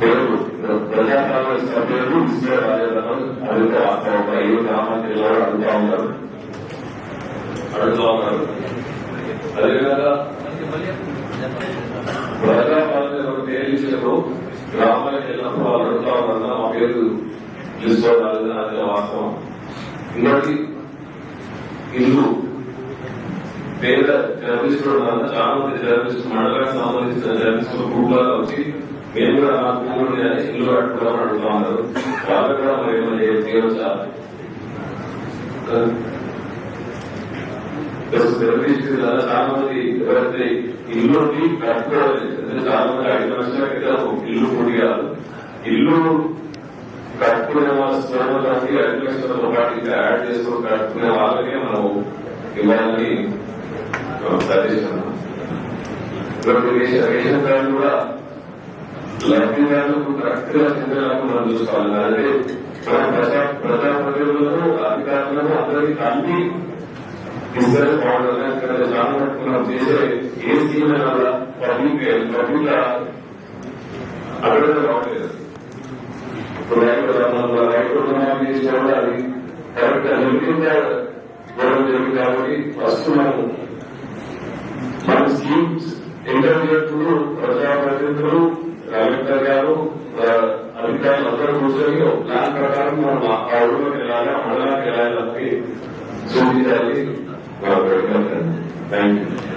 పేరు ప్రజాపాలన సభ్యులు గ్రామానికి అడుగుతా ఉన్నారు అడుగుతా ఉన్నారు అదేవిధంగా ప్రజాపాలన తేలించినప్పుడు గ్రామాలకు వెళ్ళినప్పుడు వాళ్ళు అడుగుతా ఉన్నారు మా పేరు లిస్ట్ అదే వాస్తవం ఇలాంటి ఇల్లు పేద జర్నలిస్టులు చాలా మంది జర్నలిస్టు మండలానికి సంబంధించిన జర్నలిస్టులు గ్రూప్ లాగా వచ్చి మేము కూడా ఇల్లు కట్టుకోవాలని అడుగుతా ఉన్నారు. కూడా మరి ఏమైనా చేయవచ్చా చాలా మంది ఎవరైతే ఇల్లు కట్టుకోవాలి చాలా మంది ఐదు ఇల్లు పూర్తి కాదు. ఇల్లు కట్టుకునే వాళ్ళ స్థోమతానికి ఐదు లక్షలతో పాటు ఇంకా యాడ్ చేసుకుని కట్టుకునే వాళ్ళకే మనం ఇవ్వాలని సజెషన్ రేషన్ కార్డు కూడా లబ్ధిదారులకు కరెక్ట్గా చెందేలాగా మనం చూసుకోవాలి ప్రజా ప్రజాప్రతినిధులను అధికారులను అందరికీ అన్ని బాగుండాలి చాలా మనం చేసే ఏ పబ్లిక్ పబ్లిక్ అక్కడ బాగుండేది అది కరెక్ట్ జరిగిందా గొడవ జరిగింది కాబట్టి ఫస్ట్ మనం మన స్కీమ్స్ ఎంటర్ ప్రజాప్రతినిధులు त्या नंतर पुढचं घेऊ. लहान प्रकार आवडून केला मला केला लागते सोडली झाली थँक्यू